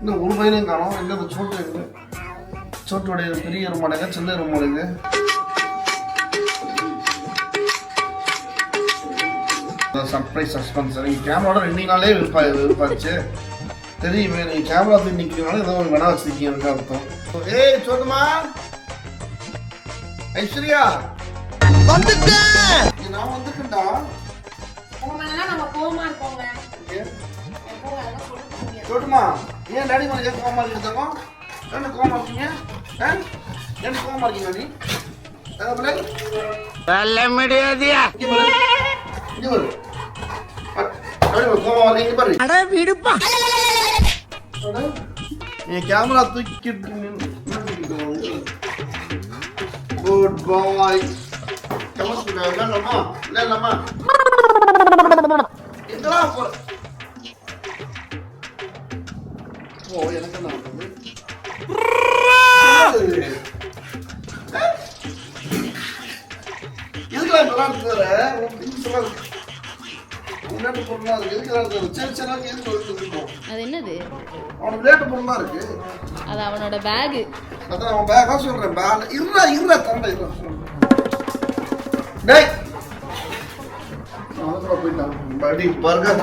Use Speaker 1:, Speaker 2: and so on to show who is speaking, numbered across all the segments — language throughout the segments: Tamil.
Speaker 1: இன்னும் ஒரு பையனையும் காணோம். எங்க அந்த சோட்டு எங்க? சோட்டுடைய பெரிய எருமாடுங்க சின்ன எருமாடுங்க சர்ப்ரைஸ் சஸ்பென்ஸ் நீங்கள் கேமராவோட ரெண்டு நாளே விருப்பா விருப்பாச்சு தெரியுமே நீங்கள் கேமரா போய் நிற்கிறனால ஏதோ ஒரு வேணா வச்சிருக்கீங்க அர்த்தம். ஏய் சோட்டுமா ஐஸ்வர்யா?
Speaker 2: வந்துட்டேன்.
Speaker 1: நான் வந்துட்டேன்டா.
Speaker 3: உங்க மேலலாம் நம்ம இருக்கோங்க.
Speaker 1: சொல்லுமா ஏன் டாடி மேலே ஏன் கோவமா இருக்கீங்க என்ன கோவமா இருக்கீங்க? என்ன கோவமா இருக்கீங்க நீ?
Speaker 2: சொல்ல முடியாதியா?
Speaker 1: இங்க வரீங்க பாரு.
Speaker 2: அட விடுப்பா.
Speaker 1: கேமரா தூக்கிட்டு குட் பாய் ஓ எனக்கு என்ன? என்னது? எதுக்குடா இப்பெல்லாம் இருக்கிற? உன் things எல்லாம் இருக்கு. விளையாட்டு பொருளா இருக்கு. எதுக்குடா இருக்கிற? சரி, சரி, எதுக்கு வச்சுட்டு இருக்கோம்?
Speaker 4: அது என்னது
Speaker 1: அவன் விளையாட்டு பொருளா இருக்கு
Speaker 4: அது அவனோட பேகு
Speaker 1: அதான் அவன் பேக்கா சொல்றேன் பேல இருடா இருடா தண்டை இருடா டேய் அவன் போயிட்டான் படி பர்கர்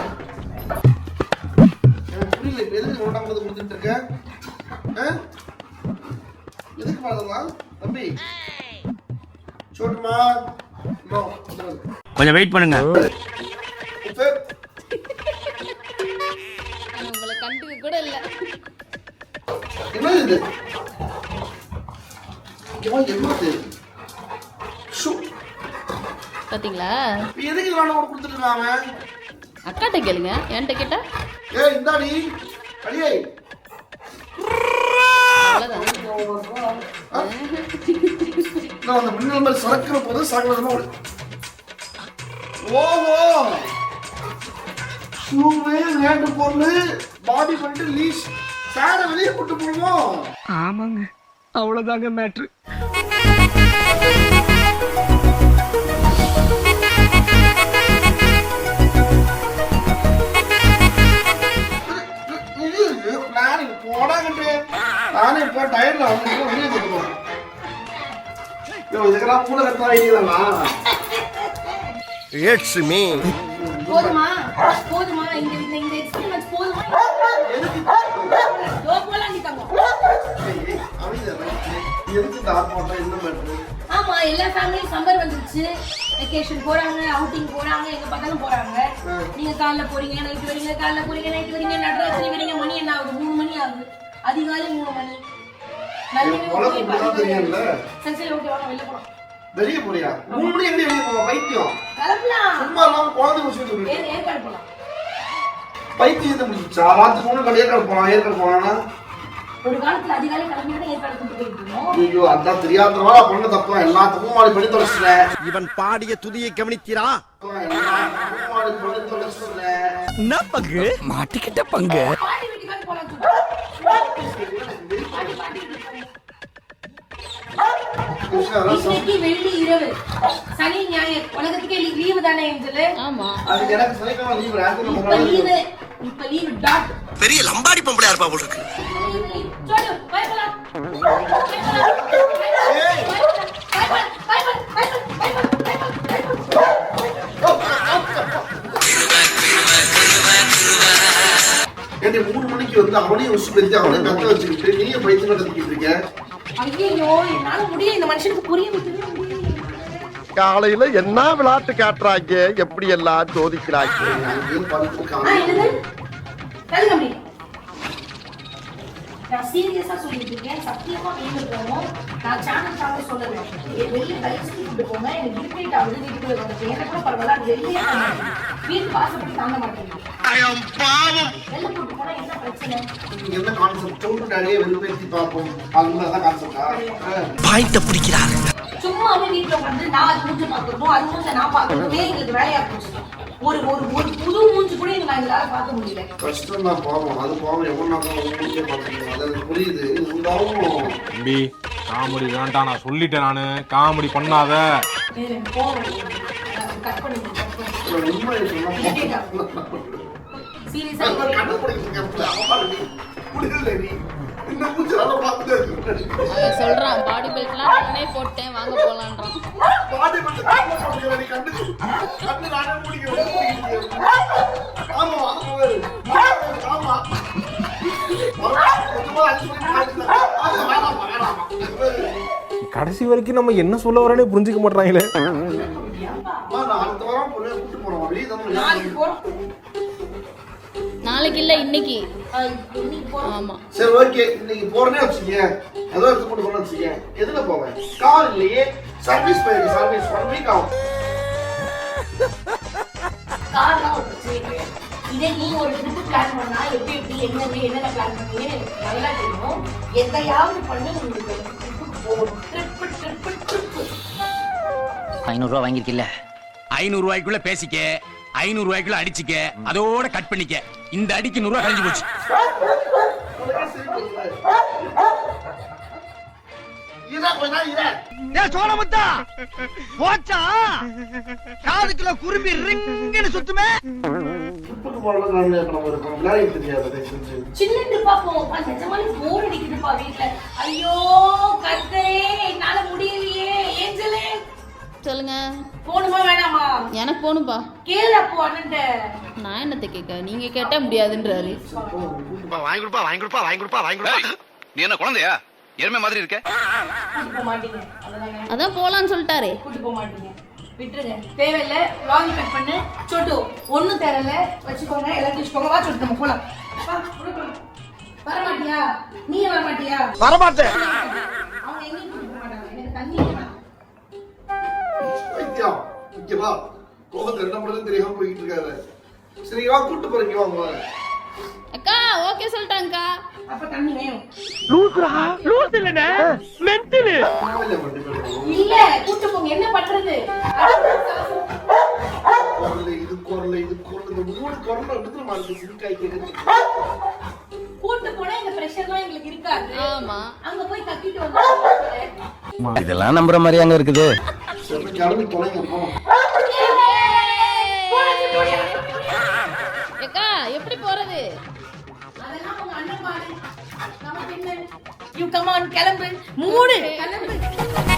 Speaker 1: வந்து கொடுத்துட்டு இருக்க. ஆ? எதுக்கு பண்ணலாம் தம்பி. நோ
Speaker 2: கொஞ்சம் வெயிட் பண்ணுங்க.
Speaker 4: உங்களை கண்டுக்க கூட இல்ல.
Speaker 1: என்ன இது? என்னது?
Speaker 4: பாத்தீங்களா?
Speaker 1: எதுக்கு உனக்கு கொடுத்துட்டு இருக்கான் அவன்
Speaker 4: அக்காட்ட கேளுங்க என்கிட்ட கேட்டா?
Speaker 1: ஏய் இந்தாடி. அடியே நான் அந்த மின்னல் மாதிரி சரக்கிற போது ஓடு. ஓஹோ. ஷூவே வேண்டு பொருள். பாடி பண்ணிட்டு லீஷ் சேர வெளியே போட்டு போடுவோம்.
Speaker 2: ஆமாங்க. அவ்வளவுதாங்க மேட்ரு
Speaker 1: ஐடியா
Speaker 2: இட்ஸ் மீ
Speaker 3: போதுமா? போதுமா இந்த இந்த இந்த எக்ஸ்பீரியன்ஸ் போதுமா? போலாம்
Speaker 1: எதுக்கு என்ன
Speaker 3: ஆமா எல்லா ஃபேமிலியும் சம்மர் வந்துருச்சு. வெக்கேஷன் போறாங்க அவுட்டிங் போறாங்க எங்க பார்த்தாலும் போறாங்க. நீங்க காலைல போறீங்க நைட் வரீங்க காலைல போறீங்க நைட் வரீங்க நடராத்திரி வரீங்க மணி என்ன ஆகுது? மூணு மணி ஆகுது. அதிகாலை மூணு மணி.
Speaker 1: தெரியும்ல.
Speaker 3: சரி சரி ஓகே வாங்க வெளில போலாம்.
Speaker 1: வெளியே போறியா? மூணு மணி எப்படி வெளியே போவா? பைத்தியம். சும்மா இல்லாம குழந்தை முடிச்சுட்டு பைத்தியத்தை முடிச்சா ராத்திரி மூணு கடை ஏற்காடு போலாம் ஏற்காடு போலாம்னா
Speaker 3: ஒரு காலத்துல அதிகாலை
Speaker 1: ஐயோ அதான் தெரியாதவா? பண்ண தப்பு எல்லாத்துக்கும் மாடி பண்ணி தொலைச்சிட்டேன்
Speaker 2: இவன் பாடிய துதியை கவனித்தீரா? என்ன பங்கு? மாட்டிக்கிட்ட பங்கு.
Speaker 3: இன்னைக்கு வெள்ளி இரவு. சனி ஞாயிறு. உலகத்துக்கே லீவு தானே ஏஞ்சலு
Speaker 4: ஆமா.
Speaker 1: அதுக்கு எனக்கு சனிக்கிழமை லீவு
Speaker 3: இப்ப லீவு இப்ப லீவு டாட்
Speaker 2: பெரிய லம்பாடி பொம்பளையா இருப்பா போல இருக்கு.
Speaker 3: சொல்லு
Speaker 1: ஏன்டி மூணு மணிக்கு வந்து அவனையும் உசு பெருத்தி அவனையும் கத்த வச்சுக்கிட்டு நீங்க பைத்தியம் கத்திக்கிட்டு இருக்க?
Speaker 3: ஐயோ என்னால முடியல. இந்த மனுஷனுக்கு புரிய வைக்கவே முடியல.
Speaker 5: காலையில என்ன விளையாட்டு காட்டுறாங்க? எப்படி எல்லாம் சோதிக்கிறாங்க.
Speaker 3: நான் சீரியஸா சொல்லிட்டு இருக்கேன். சத்தியமா போகணும் நான் சேனல் சேனல் சொல்லல. வெளியே கழிச்சு கூப்பிட்டு போங்க. எனக்கு இரிட்டேட் ஆகுது வீட்டுக்குள்ள வந்து என்ன கூட பரவாயில்ல அது வெளியே தாங்க மாட்டேன். வீட்டு வாசப்படி தாங்க மாட்டேங்குது.
Speaker 1: தான் கான்செப்டா
Speaker 2: பாயிண்ட பிடிக்கிறாரு.
Speaker 3: சும்மாவே வீட்டுல உட்காந்து நான் அது மூஞ்ச பாக்கணும் அது மூஞ்ச நான் பாக்கணுமே எங்களுக்கு வேலையா போச்சு. ஒரு ஒரு ஒரு புது மூஞ்சி கூட எங்க நான் எங்களால பார்க்க முடியல.
Speaker 1: கஷ்டம் தான் பாவம். அது பாவம். எவ்வளோ நாள் அது எனக்கு புரியுது. இருந்தாலும்
Speaker 6: தம்பி காமெடி வேண்டாம். நான் சொல்லிட்டேன் நானு. காமெடி பண்ணாத.
Speaker 3: கட் பண்ணி சீரியஸா
Speaker 4: சொல்றான் பாடி பெல்ட்லாம் நானே போட்டேன் வாங்க போலான்றான்.
Speaker 1: பாடி கண்ணு கண்ணு நானே ஆமா ஆமா.
Speaker 6: கடைசி வரைக்கும் நம்ம என்ன சொல்ல வரேனே புரிஞ்சுக்க மாட்டாங்களே
Speaker 3: நாளைக்கு
Speaker 4: இல்ல இன்னைக்கு.
Speaker 3: அஹ் இன்னைக்கு போறோம்
Speaker 4: ஆமா.
Speaker 1: சரி ஓகே இன்னைக்கு போறேனே வச்சுக்கங்க ஏதோ எடுத்து கொண்டு போறேன்னு வச்சுக்கங்க எதுல போவேன்? கார் இல்லையே. சர்வீஸ் போயிருக்கு சர்வீஸ் ஒன் வீக் ஆகும்.
Speaker 3: கார்லாம் ஒரு பிரச்சனை. இதே நீங்க ஒரு ட்ரிப் பிளான் பண்ணா எப்படி எப்படி என்னென்ன என்னென்ன பிளான் பண்ணீங்கன்னு எனக்கு நல்லா தெரியும். எதையாவது பண்ணி உங்களுக்கு போகணும். ட்ரிப்பு ட்ரிப்பு ட்ரிப்பு
Speaker 7: ஐநூறு ரூபா வாங்கிருக்கில்ல
Speaker 2: ஐநூறு ரூபாய்க்குள்ள பேசிக்க. ஐநூறு ரூபாய்க்குள்ள அடிச்சுக்க. அதோட கட் பண்ணிக்க. இந்த அடிக்கு நூறு ரூபாய் கழிஞ்சு போச்சு. சோழமுத்தா! போச்சா? காதுக்குள்ள குரும்பி ரிங்குன்னு சுத்துமே?
Speaker 1: ட்ரிப்புக்கு போறது நான் நம்ம இருக்கோம் விளையாடி தெரியாது அதை செஞ்சு.
Speaker 3: சின்ன ட்ரிப்பா போவோம்ப்பா நிஜமாலே போர் அடிக்குதுப்பா வீட்ல. ஐயோ
Speaker 4: எனக்கு போகணும்பா நான் என்னத்தை கேட்க நீங்க கேட்டா முடியாதுன்றாரு.
Speaker 2: வாங்கி கொடுப்பா வாங்கி கொடுப்பா வாங்கி கொடுப்பா வாங்கி கொடுப்பா.
Speaker 8: நீ என்ன குழந்தையா? எருமை மாதிரி இருக்க.
Speaker 4: அதான் போலான்னு சொல்லிட்டாரு.
Speaker 3: கூட்டு போக மாட்டீங்க. விட்டுருங்க. தேவையில்ல லாங் கட் பண்ணு. சொட்டு ஒண்ணும் தேவையில்ல. வச்சுக்கோங்க எல்லாத்தையும் வச்சுக்கோங்க வா சொட்டு நம்ம போலாம். வா, உள்ள போலாம். வர மாட்டியா நீ வர மாட்டியா
Speaker 5: வரமாட்டேன்.
Speaker 3: அவங்க எங்கேயும் கூட்டு போக மாட்டாங்க. எனக்கு தண்ணி வேணும்.
Speaker 1: வைத்தியம் இங்க வா கோபத்தை என்ன பண்றது தெரியாம போயிட்டு இருக்காரு. சரி வா கூட்டு போறீங்க வாங்க
Speaker 4: அக்கா ஓகே சொல்லிட்டாங்கக்கா
Speaker 3: அப்ப தண்ணி வேணும் இல்ல கூட்டு போங்க. என்ன பண்றது?
Speaker 1: குரல் இது குரல் இது குரல். இந்த மூணு குரல் எடுத்து மாதிரி சிரிக்காய் கேட்குது
Speaker 3: கூட்டு போனா இந்த பிரஷர்லாம் எங்களுக்கு இருக்காது.
Speaker 4: ஆமா.
Speaker 3: அங்க போய் கத்திட்டு வந்து
Speaker 7: இதெல்லாம் நம்புற மாதிரி அங்க இருக்குது?
Speaker 1: கிளம்பி தொலைங்க போவோம்
Speaker 3: என்ன யூ கமான் கிளம்பு. மூடு. கிளம்பு.